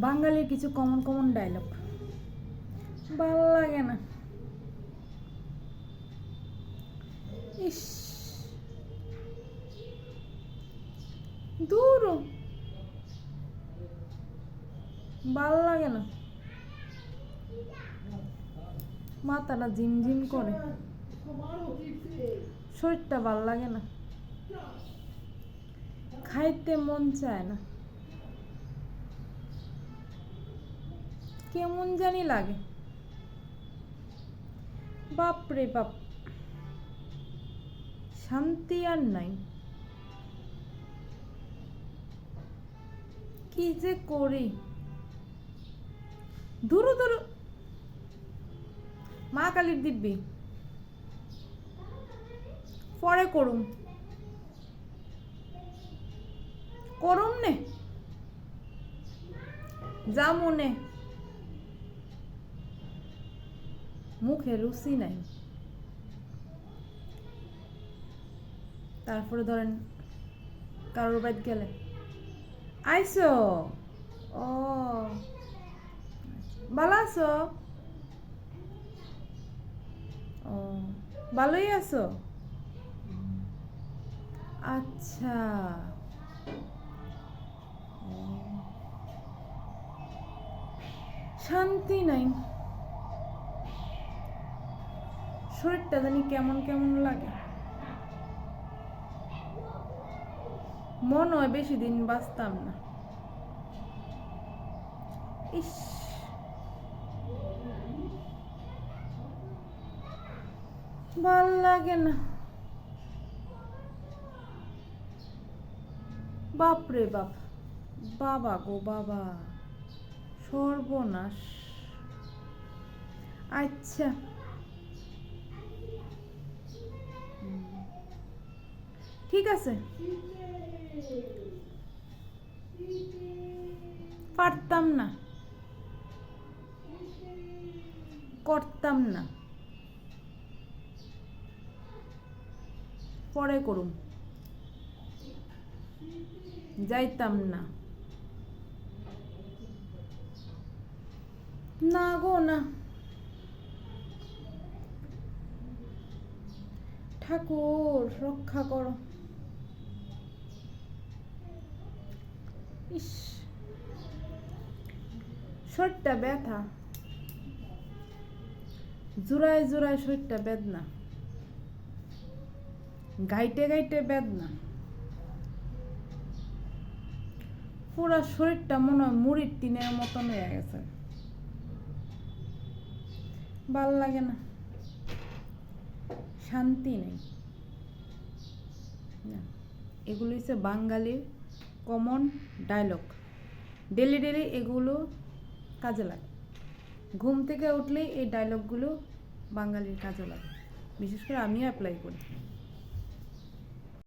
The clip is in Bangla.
বাঙালির কিছু কমন কমন ডায়লগ ভালো লাগে না। ইস। দূর। ভালো লাগে না। মাথাটা ঝিমঝিম করে। শরীরটা ভালো লাগে না। খাইতে মন চায় না। কেমন জানি লাগে। বাপরে বাপ। শান্তি আর নাই। কি যে করি? দূরু দূরু। মা কালীর দিব্যি। পরে করুম। করুম নে। জামুনে মুখে রুচি নাই। তারপরে ধরেন কারোর বাড়ি গেলে, আইসো? ও, ভালো আছো? ও, ভালোই আছো? আচ্ছা। শান্তি নাই। শরীরটা জানি কেমন কেমন লাগে? মন হয় বেশি দিন বাঁচতাম না। ইস। ভালো লাগে না। বাপ রে বাপ। বাবা গো বাবা। সর্বনাশ। আচ্ছা। ঠিক আছে। পারতাম না। করতাম না। পরে করুম যাইতাম না। না গো, না। ঠাকুর, রক্ষা করো। ইস। শরীরটা ব্যথা। জোড়ায় জোড়ায় শরীরটা বেদনা। গাইটে গাইটে বেদনা। পুরা শরীরটা মনে হয় মুড়ির টিনের মতন হয়ে গেছে। ভালো লাগে না। শান্তি নেই। না, এগুলো হচ্ছে বাঙালির কমন ডায়লগ ডেলি ডেলি এগুলো কাজে লাগে। ঘুম থেকে উঠলেই এই ডায়লগগুলো বাঙালির কাজে লাগে। বিশেষ করে আমিও অ্যাপ্লাই করি।